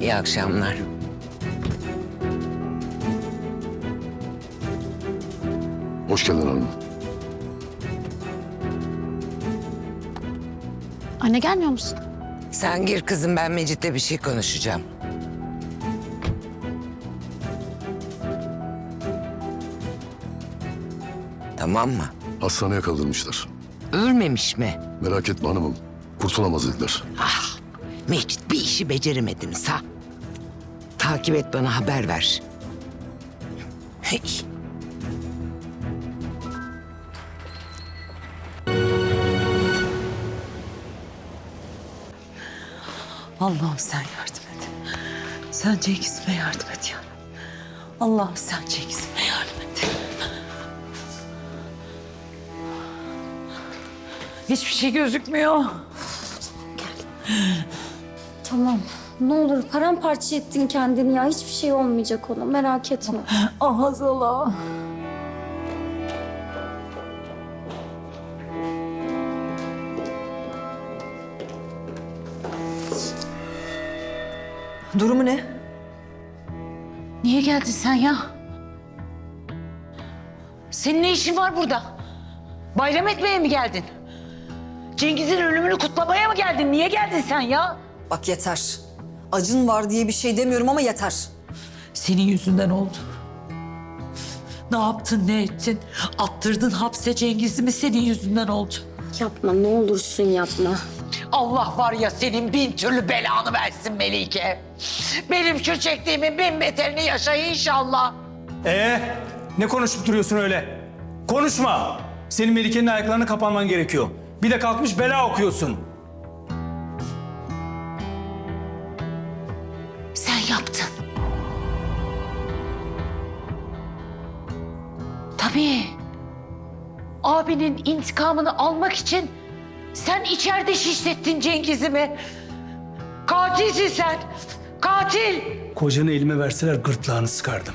İyi akşamlar. Hoş geldin hanım. Anne gelmiyor musun? Sen gir kızım ben Mecit'le bir şey konuşacağım. Tamam mı? Hastaneye kaldırmışlar. Ölmemiş mi? Merak etme hanımım. Kurtulamaz dediler. Ah, Mecit bir işi beceremediniz ha. Takip et bana haber ver. Hey. Allah'ım sen yardım et. Sen Cengiz'ime yardım et ya. Allah'ım sen Cengiz'ime yardım et. Hiçbir şey gözükmüyor. Tamam. Ne olur paramparça ettin kendini ya. Hiçbir şey olmayacak ona. Merak etme. Ah Hazala. Durumu ne? Niye geldin sen ya? Senin ne işin var burada? Bayram etmeye mi geldin? Cengiz'in ölümünü kutlamaya mı geldin? Niye geldin sen ya? Bak yeter. Acın var diye bir şey demiyorum ama yeter. Senin yüzünden oldu. Ne yaptın, ne ettin? Attırdın hapse Cengiz'i mi senin yüzünden oldu? Yapma ne olursun yapma. Allah var ya senin bin türlü belanı versin Melike. Benim şu çektiğimin bin beterini yaşa inşallah. Ee, ne konuşup duruyorsun öyle? Konuşma. Senin Melike'nin ayaklarına kapanman gerekiyor. Bir de kalkmış bela okuyorsun. Tabii. Abinin intikamını almak için sen içeride şişlettin Cengiz'i mi? Katilsin sen. Katil. Kocanı elime verseler gırtlağını sıkardım.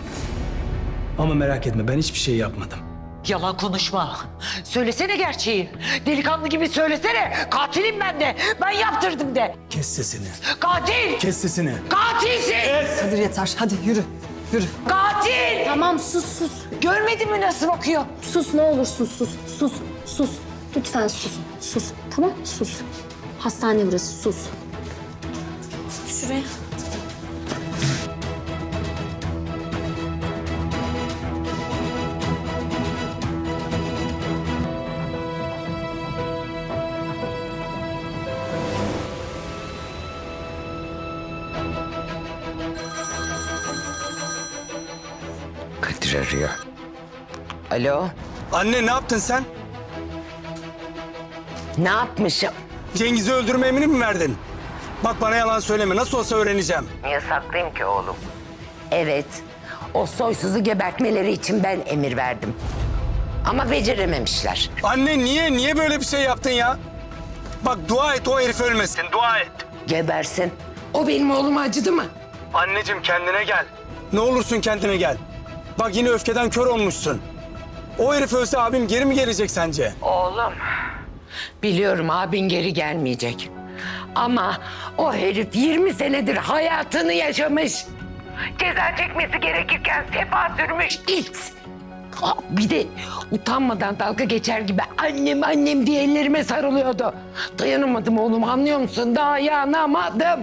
Ama merak etme ben hiçbir şey yapmadım. Yalan konuşma. Söylesene gerçeği. Delikanlı gibi söylesene. Katilim ben de. Ben yaptırdım de. Kes sesini. Katil. Kes sesini. Katilsin. Kadir yeter. Hadi yürü. Yürü. Katil. Tamam sus sus. Görmedin mi nasıl bakıyor? Sus ne olursun sus. Sus. Sus. Lütfen sus. Sus. Tamam sus. Hastane burası sus. Şuraya. Arıyor. Alo, Anne ne yaptın sen? ne yapmışım? Cengiz'i öldürme emrini mi verdin? Bak bana yalan söyleme. Nasıl olsa öğreneceğim. Niye saklayayım ki oğlum? Evet, o soysuzu gebertmeleri için ben emir verdim. Ama becerememişler. Anne niye? Niye böyle bir şey yaptın ya? Bak dua et o herif ölmesin. Dua et. Gebersin. O benim oğluma acıdı mı? Anneciğim kendine gel. Ne olursun kendine gel. Bak yine öfkeden kör olmuşsun. O herif ölse abim geri mi gelecek sence? Oğlum. Biliyorum abin geri gelmeyecek. Ama o herif 20 senedir hayatını yaşamış. Ceza çekmesi gerekirken sefa sürmüş it. Bir de utanmadan dalga geçer gibi annem annem diye ellerime sarılıyordu. Dayanamadım oğlum anlıyor musun? Dayanamadım.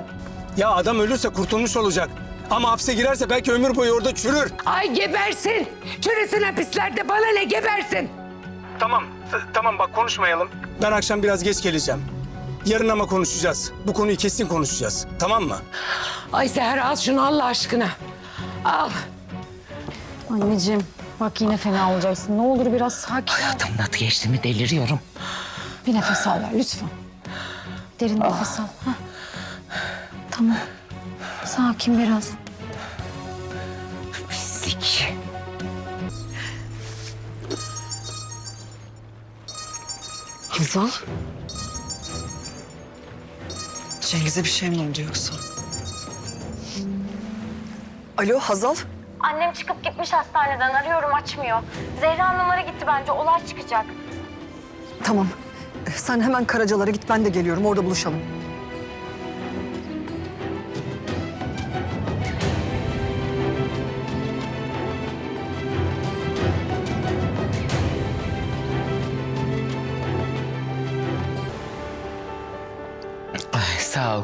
Ya adam ölürse kurtulmuş olacak. Ama hapse girerse belki ömür boyu orada çürür. Ay gebersin. Çürüsün hapislerde bana ne gebersin. Tamam, tamam bak konuşmayalım. Ben akşam biraz geç geleceğim. Yarın ama konuşacağız. Bu konuyu kesin konuşacağız. Tamam mı? Ay Seher al şunu Allah aşkına. Al. Anneciğim bak yine fena olacaksın. Ne olur biraz sakin ol. Hayatımın adı geçti mi deliriyorum. Bir nefes al ver lütfen. Derin nefes al. Hah. Tamam. Sakin biraz. Pislik. Hazal. Cengiz'e bir şey mi oldu yoksa? Alo Hazal. Annem çıkıp gitmiş hastaneden. Arıyorum açmıyor. Zehra Hanımlara gitti bence. Olay çıkacak. Tamam. Sen hemen Karacalara git ben de geliyorum. Orada buluşalım.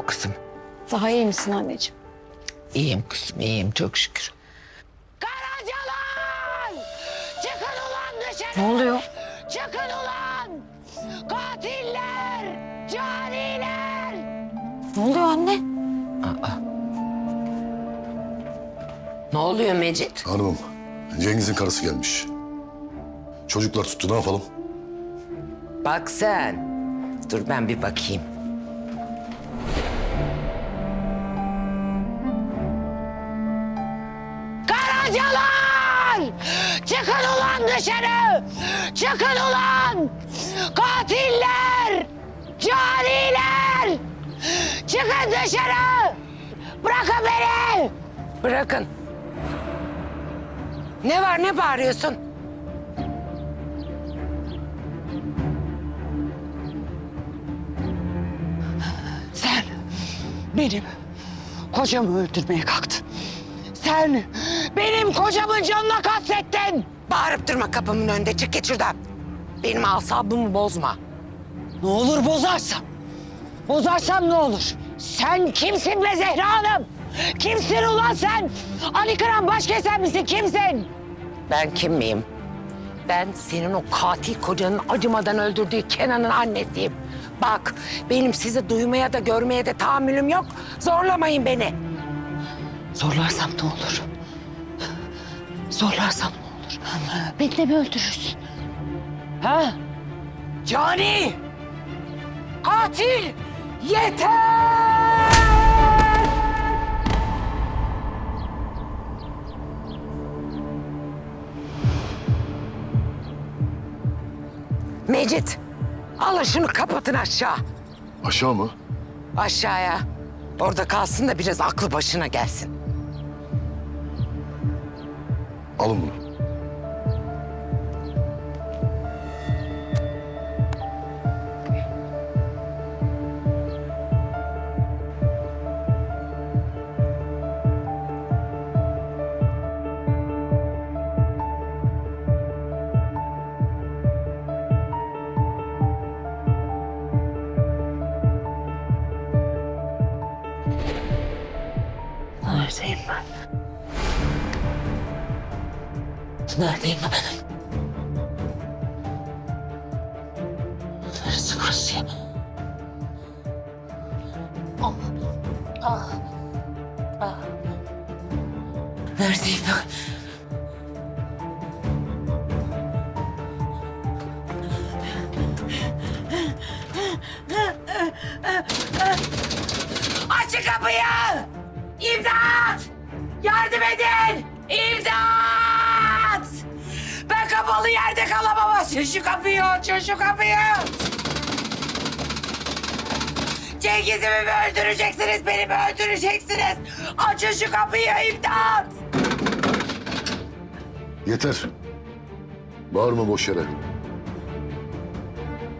Kızım. Daha iyi misin anneciğim? İyiyim kızım, iyiyim çok şükür. Karacalar! Çıkın ulan dışarı! Ne oluyor? Çıkın ulan! Katiller! Caniler! Ne oluyor anne? Ne oluyor Mecit? Hanımım, Cengiz'in karısı gelmiş. Çocuklar tuttu, ne yapalım? Bak sen. Dur ben bir bakayım. Çıkın ulan dışarı! Çıkın ulan! Katiller! Caniler! Çıkın dışarı! Bırakın beni! Bırakın. Ne var ne bağırıyorsun? Sen benim kocamı öldürmeye kalktın. Sen benim kocamın kastettin. Bağırıp durma kapımın önünde. Çık git şuradan. Benim asabımı bozma. Ne olur bozarsam. Bozarsam ne olur? Sen kimsin be Zehra Hanım? Kimsin ulan sen? Ali Kıran başkesen misin? Kimsin? Ben kim miyim? Ben senin o katil kocanın acımadan öldürdüğü Kenan'ın annesiyim. Bak benim sizi duymaya da görmeye de tahammülüm yok. Zorlamayın beni. Zorlarsam ne olur? Zorlarsam ne olur? Beni de mi öldürürsün? Ha? Cani! Katil! Yeter! Mecit, alın şunu kapatın aşağı. Aşağı mı? Aşağıya. Orada kalsın da biraz aklı başına gelsin. Alın bunu. Neredeyim ben? Neresi burası ya? Ah. Ah. Ah. Neredeyim ben? Açın kapıyı! İmdat! Yardım edin! İmdat! Kapalı yerde kalamam. Açın şu kapıyı, açın şu kapıyı! Cengiz'imi mi öldüreceksiniz, beni mi öldüreceksiniz? Açın şu kapıyı, imdat! Yeter. Bağırma boş yere.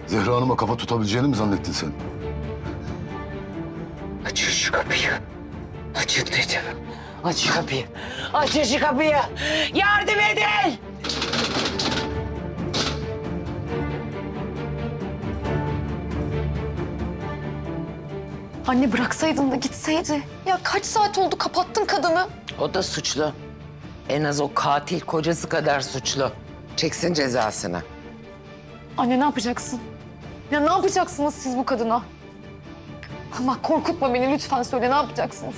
Zehra Hanım'a kafa tutabileceğini mi zannettin sen? Açın şu kapıyı. Açın dedim. Aç şu kapıyı. Açın şu kapıyı. Yardım edin! Anne bıraksaydın da gitseydi. Ya kaç saat oldu kapattın kadını. O da suçlu. En az o katil kocası kadar suçlu. Çeksin cezasını. Anne ne yapacaksın? Ya ne yapacaksınız siz bu kadına? Bak korkutma beni lütfen söyle ne yapacaksınız?